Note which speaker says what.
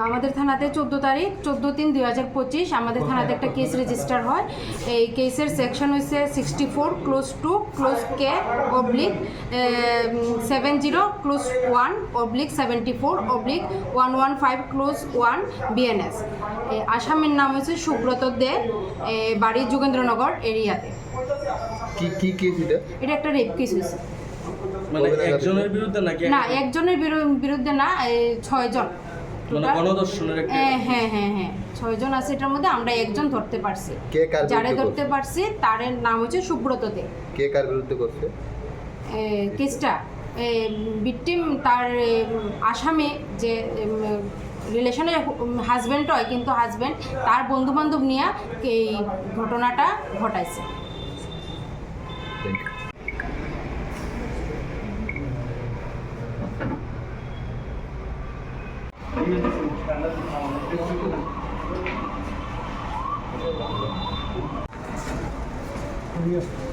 Speaker 1: আমাদের থানাতে চোদ্দ তারিখ চোদ্দ তিন দুই হাজার পঁচিশ আমাদের থানাতে একটা কেস রেজিস্টার হয়। এই কেসের সেকশন হচ্ছে sixty four clause two clause কে oblique seven zero clause one oblique seventy four oblique one one five clause one BNS আসামের নাম হচ্ছে সুব্রত দে বাড়ি যোগেন্দ্রনগর এরিয়াতে।
Speaker 2: কি কি কেস এটা?
Speaker 1: এটা একটা রেপ কেস হয়েছে
Speaker 3: মানে একজনের বিরুদ্ধে নাকি
Speaker 1: না একজনের বিরু- বিরুদ্ধে না এই ছয়জন।
Speaker 3: মানে
Speaker 1: হ্যাঁ হ্যাঁ হ্যাঁ হ্যাঁ। ছয়জন আছে এটার মধ্যে আমরা একজন ধরতে পারছি।
Speaker 2: কে কার
Speaker 1: যারে ধরতে পারছি তার নাম হচ্ছে সুব্রত দে।
Speaker 2: কে কার বিরুদ্ধে করছে?
Speaker 1: কেসটা। ভিকটিম তার আসামে যে রিলেশনের হাজব্যান্ড হয় কিন্তু হাজব্যান্ড তার বন্ধু বান্ধব নিয়ে এই ঘটনাটা ঘটাইছে।
Speaker 2: 没
Speaker 4: 有。